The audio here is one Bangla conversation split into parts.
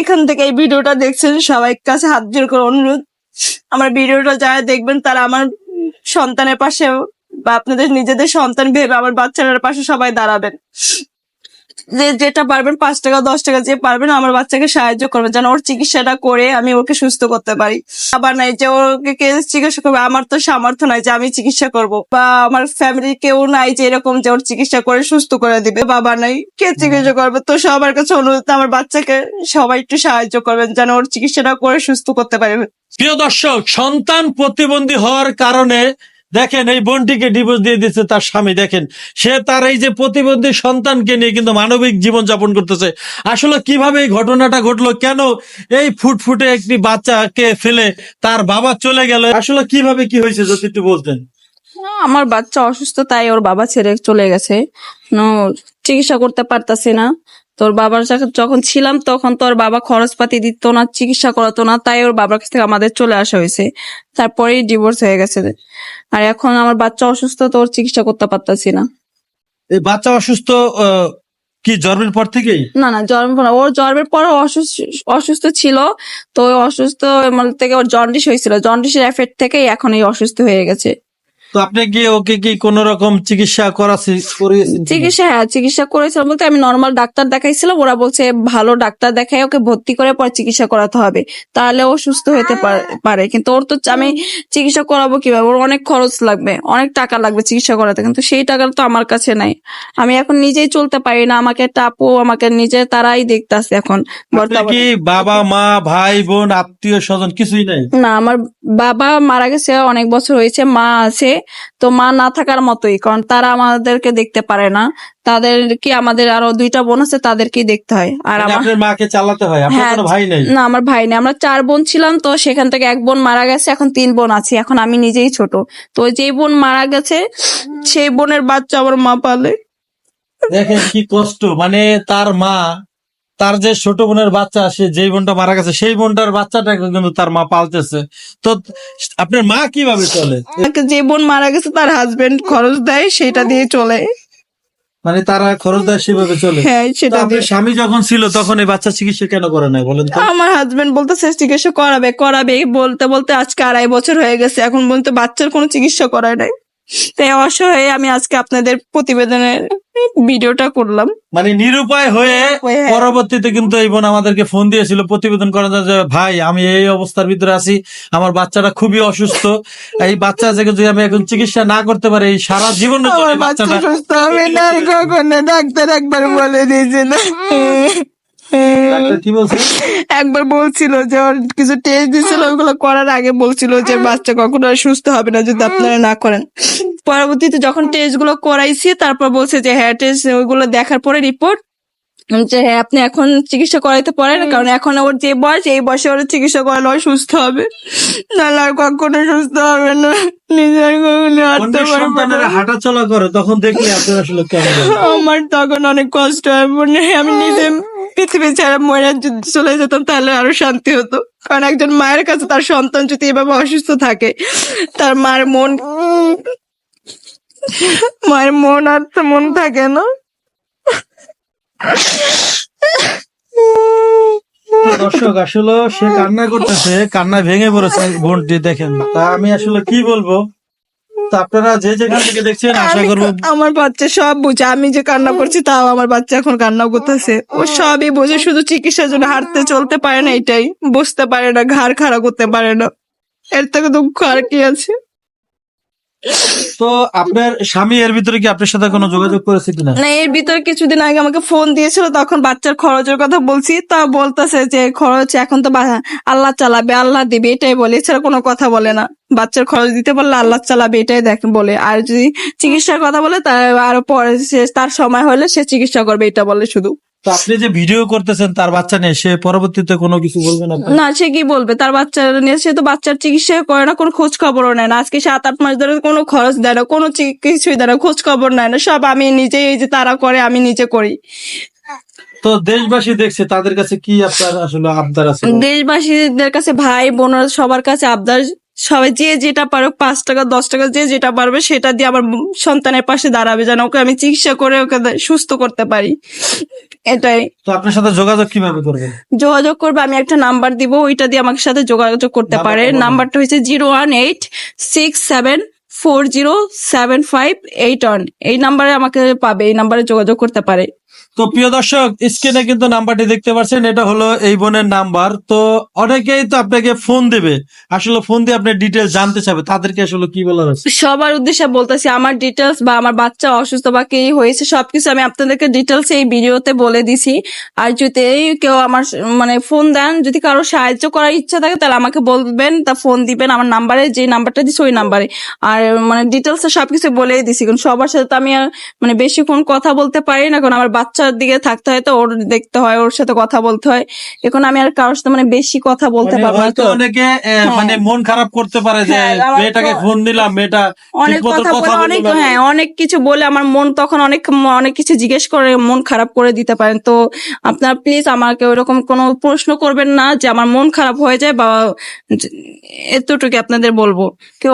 এখান থেকে এই ভিডিওটা দেখছেন সবাই কাছে হাত জোর করে অনুরোধ। আমার ভিডিওটা যারা দেখবেন তারা আমার সন্তানের পাশে বা আপনাদের নিজেদের সন্তান ভেবে আমার বাচ্চারা পাশে সবাই দাঁড়াবেন। যে যেটা পারবেন পাঁচ টাকা, দশ টাকা যে পারবেন আমার বাচ্চাকে সাহায্য করবেন, যেন ওর চিকিৎসাটা করে আমি ওকে সুস্থ করতে পারি। আবার নাই যে ওকে কে চিকিৎসা করবে, আমার তো সামর্থ্য নাই যে আমি চিকিৎসা করব। বা আমার ফ্যামিলি কেউ নাই যে এরকম যে ওর চিকিৎসা করে সুস্থ করে দিবে। বাবা নাই, কে চিকিৎসা করবে? তো সবার কাছে অনুরোধ, আমার বাচ্চাকে সবাই একটু সাহায্য করবেন, যেন ওর চিকিৎসাটা করে সুস্থ করতে পারবে প্রিয় দর্শক, সন্তান প্রতিবন্ধী হওয়ার কারণে দেখেন, এই বোনটিকে ডিভোর্স দিয়ে দিচ্ছে তার স্বামী, দেখেন। সে তার এই যে প্রতিবন্ধী সন্তানকে নিয়ে কিন্তু মানবিক জীবন যাপন করতেছে। আসলে কীভাবে এই ঘটনাটা ঘটলো, কেন এই ফুটফুটে একটি বাচ্চাকে ফেলে তার বাবা চলে গেল, আসলে কীভাবে কি হয়েছে, যদি একটু বলতেন। আমার বাচ্চা অসুস্থ, তাই ওর বাবা ছেড়ে চলে গেছে। চিকিৎসা করতে পারতাছে না। তোর বাবার সাথে যখন ছিলাম তখন তোর বাবা খরচপাতি দিত না চিকিৎসা করাতো না তাই ওর বাবার কাছ থেকে আমাদের চলে আসা হয়েছে। তারপরেই ডিভোর্স হয়ে গেছে। আর এখন আমার বাচ্চা অসুস্থ তো ওর চিকিৎসা করতে পারতাছি না। এই বাচ্চা অসুস্থ কি জন্মের পর থেকেই? না না জন্মের পর ওর জন্মের পর অসুস্থ অসুস্থ ছিল তো অসুস্থ মানে থেকে ওর জন্ডিস হয়েছিল। জন্ডিসের এফেক্ট থেকেই এখন এই অসুস্থ হয়ে গেছে। তো আপনি কি ওকে কি কোন রকম চিকিৎসা করাছি করিয়েছেন চিকিৎসা হ্যাঁ চিকিৎসা করেছিলাম বলতে আমি নর্মাল ডাক্তার দেখাইছিলাম ওরা বলছে ভালো ডাক্তার দেখাই ওকে ভর্তি করে পরে চিকিৎসা করাতে হবে। তাহলে ও সুস্থ হতে পারে কিন্তু ওর তো আমি চিকিৎসা করাবো কীভাবে? ওর অনেক খরচ লাগবে অনেক টাকা লাগবে চিকিৎসা করাতে কিন্তু সেই টাকা তো আমার কাছে নাই। আমি এখন নিজেই চলতে পারি না আমাকে আপু আমাকে নিজে তারাই দেখতাছে এখন বর্তমানে কি বাবা মা ভাই বোন আত্মীয় স্বজন কিছুই নাই? না আমার বাবা মারা গেছে অনেক বছর হয়েছে মা আছে তো মা না থাকার মতোই কারণ তারা আমাদেরকে দেখতে পারে না। তাদেরকে আমাদের আরও দুইটা বোন আছে তাদেরকেই দেখতে হয়। আর মানে আমার মাকে চালাতে হয় হ্যাঁ, ভাই নেই। না আমার ভাই নেই। আমরা চার বোন ছিলাম তো সেখান থেকে এক বোন মারা গেছে এখন তিন বোন আছি। এখন আমি নিজেই ছোট। তো যেই বোন মারা গেছে সেই বোনের বাচ্চা আমার মা পালে। দেখেন কি কষ্ট মানে তার মা তার যে ছোট বোনের বাচ্চা সে যেই বোনটা মারা গেছে সেই বোনটার বাচ্চাটাকে কিন্তু তার মা পালতেছে। তো আপনার মা কীভাবে চলে? যে বোন মারা গেছে তার হাজবেন্ড খরচ দেয় সেটা দিয়ে চলে। মানে তারা খরচ দেয় সেভাবে চলে। হ্যাঁ সেটা আপনার স্বামী যখন ছিল তখন এই বাচ্চা চিকিৎসা কেন করে নাই বলেন তো? আমার হাজবেন্ড বলতেছে চিকিৎসা করাবে করাবে বলতে বলতে আজকে আড়াই বছর হয়ে গেছে এখন বলতে বাচ্চার কোনো চিকিৎসা করায় নাই। তাই অসহায় আমি আজকে আপনাদের প্রতিবেদনের ভিডিওটা করলাম। মানে নিরুপায় হয়ে পরবর্তীতে কিন্তু এই বোন আমাদেরকে ফোন দিয়েছিল প্রতিবেদন করার জন্য যে ভাই আমি এই অবস্থার ভিতরে আছি আমার বাচ্চাটা খুবই অসুস্থ। এই বাচ্চা থেকে যদি আমি এখন চিকিৎসা না করতে পারি এই সারা জীবন আমার বাচ্চা সুস্থ হবে না কখনো ডাক্তার একবার বলে দিয়েছিল একবার বলছিল যে ওর কিছু টেস্ট দিছিল ওগুলো করার আগে বলছিল যে বাচ্চা কখনো আর সুস্থ হবে না যদি আপনারা না করেন। পরবর্তীতে যখন টেস্টগুলো করাইছি তারপর বলছে যে হ্যাঁ টেস্ট ওইগুলো দেখার পরে রিপোর্ট যে হ্যাঁ আপনি এখন চিকিৎসা করাইতে পারেন কারণ এখন ওর যে বয়স এই বয়সে ওর চিকিৎসা করালে সুস্থ হবে। নাহলে আর কখনো সুস্থ হবে না। নিজের হাঁটতে অন্য না হাঁটা চলা করে তখন দেখলে আপনার আসলে কেমন। আমার তখন অনেক কষ্ট হয় মনে হয় আমি নিজে পৃথিবী ছাড়া মরে চলে যেতাম তাহলে আরও শান্তি হতো। কারণ একজন মায়ের কাছে তার সন্তান যদি এভাবে অসুস্থ থাকে তার মার মন মায়ের মন আর তো মন থাকে না। দর্শক আসলে সে কান্না করতেছে কান্না ভেঙে পড়েছে বোনটি দেখেন। তা আমি আসলে কি বলব? তা আপনারা যে যেখান থেকে দেখছেন আশা করব আমার বাচ্চা সব বুঝে। আমি যে কান্না করছি তাও আমার বাচ্চা এখন কান্না করতেছে। ও সবই বোঝে শুধু চিকিৎসার জন্য হাঁটতে চলতে পারে না এটাই। বসতে পারে না ঘাড় খাড়া করতে পারে না। এর থেকে দুঃখ আর কি আছে? তো আপনার স্বামী এর ভিতরে কি আপনার সাথে কোনো যোগাযোগ করেছে কিনা? না, এর ভিতরে কিছুদিন আগে আমাকে ফোন দিয়েছিল, তখন বাচ্চার খরচের কথা বলছি। তা বলতেছে যে, খরচ এখন তো আল্লাহ চালাবে, আল্লাহ দিবে। এটাই বলে, এছাড়া কোনো কথা বলে না। বাচ্চার খরচ দিতে বললে আল্লাহ চালাবে, এটাই দেখ, বলে। আর যদি চিকিৎসার কথা বলে, তার আরও পরে তার সময় হলে সে চিকিৎসা করবে, এটা বলে শুধু। তো আপনি যে ভিডিও করতেছেন তার বাচ্চা নেই সে পরবর্তীতে কোনো কিছু বলবেন আপনি না সে কি বলবে? তার বাচ্চা নিয়ে সে তো বাচ্চার চিকিৎসা করে না কোনো খোঁজ খবরও নেয় না। আজকে সাত আট মাস ধরে কোনো খরচ দেয় না কোনো কিছুই দেয় না খোঁজ খবর নেয় না। সব আমি নিজেই এই যে তারা করে আমি নিজে করি। তো দেশবাসী দেখছে তাদের কাছে কি আপনার আসলে আবদার আছে? দেশবাসীদের কাছে ভাই বোনরা সবার কাছে আবদার সবাই যে যেটা পারো পাঁচ টাকা দশ টাকা যে যেটা পারবে সেটা দিয়ে আমার সন্তানের পাশে দাঁড়াবে যেন ওকে আমি চিকিৎসা করে ওকে সুস্থ করতে পারি। এটাই। তো আপনার সাথে যোগাযোগ কীভাবে করবেন যোগাযোগ করবে আমি একটা নাম্বার দিব ওইটা দিয়ে আমার সাথে যোগাযোগ করতে পারে। নাম্বারটা হচ্ছে zero one eight six seven four zero seven five eight one. এই নাম্বারে আমাকে পাবে এই নাম্বারে যোগাযোগ করতে পারে। তো প্রিয় দর্শক স্ক্রিনে কিন্তু নাম্বারটি দেখতে পাচ্ছেন, এটা হলো এই বোনের নাম্বার। তো অনেকেই তো আপনাকে ফোন দেবে। আসলে ফোন দিয়ে আপনি ডিটেলস জানতে চাবে তাদেরকে আসলে কি বলার আছে? সবার উদ্দেশ্যে বলতেছি, আমার ডিটেলস বা আমার বাচ্চা অসুস্থ বা কি হয়েছে, সবকিছু আমি আপনাদেরকে ডিটেলস এই ভিডিওতে বলে দিছি। আর যদি কেউ আমার মানে ফোন দেন, যদি কারও সাহায্য করার ইচ্ছা থাকে, তাহলে আমাকে বলবেন, তা ফোন দিবেন আমার নাম্বারে, যে নাম্বারটা দিছি ওই নাম্বারে। আর মানে ডিটেলস সবকিছু বলেই দিছি, কারণ সবার সাথে তো আমি আর মানে বেশিক্ষণ কথা বলতে পারি না, কারণ আমার দিকে থাকতে হয় তো ওর দেখতে হয় ওর সাথে কথা বলতে হয়। এখন আমি আর কারোর সাথে মানে বেশি কথা বলতে মানে পারব না তো অনেকে হ্যাঁ। মানে মন খারাপ করতে পারে যে হ্যাঁ, মেয়েটাকে ফোন দিলাম মেয়েটা অনেক কথা বলে অনেক হ্যাঁ অনেক কিছু বলে আমার মন তখন অনেক অনেক কিছু জিজ্ঞেস করে মন খারাপ করে দিতে পারেন। তো আপনারা প্লিজ আমাকে ওইরকম কোনো প্রশ্ন করবেন না যে আমার মন খারাপ হয়ে যায় বা এতটুকু আপনাদের বলব। কেউ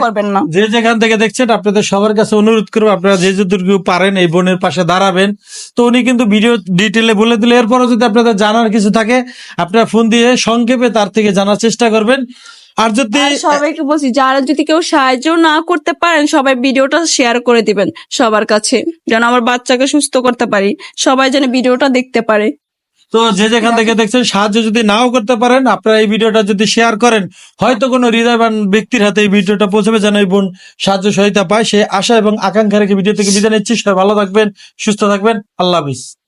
করবেন না। যে যেখান থেকে দেখছেন আপনাদের সবার কাছে অনুরোধ করব আপনারা যে যতটুকু পারেন এই বোনের পাশে দাঁড়াবেন। তো উনি কিন্তু ভিডিও ডিটেলে বলে দিলে। এরপরও যদি আপনাদের জানার কিছু থাকে, আপনারা ফোন দিয়ে সংক্ষেপে তার থেকে জানার চেষ্টা করবেন। আর যদি সবাইকে বলছি, যারা যদি কেউ সাহায্য না করতে পারেন, সবাই ভিডিওটা শেয়ার করে দিবেন সবার কাছে, যেন আমার বাচ্চাকে সুস্থ করতে পারি। সবাই যেন ভিডিওটা দেখতে পারে। তো যে যেখান থেকে দেখছেন সাহায্য যদি নাও করতে পারেন আপনারা এই ভিডিওটা যদি শেয়ার করেন হয়তো কোনো হৃদয়বান ব্যক্তির হাতে এই ভিডিওটা পৌঁছবে যেন এই বোন সাহায্য সহায়তা পায়। সে আশা এবং আকাঙ্ক্ষা রেখে ভিডিও থেকে বিদায় নিচ্ছি। সবাই ভালো থাকবেন সুস্থ থাকবেন। আল্লাহ হাফিজ।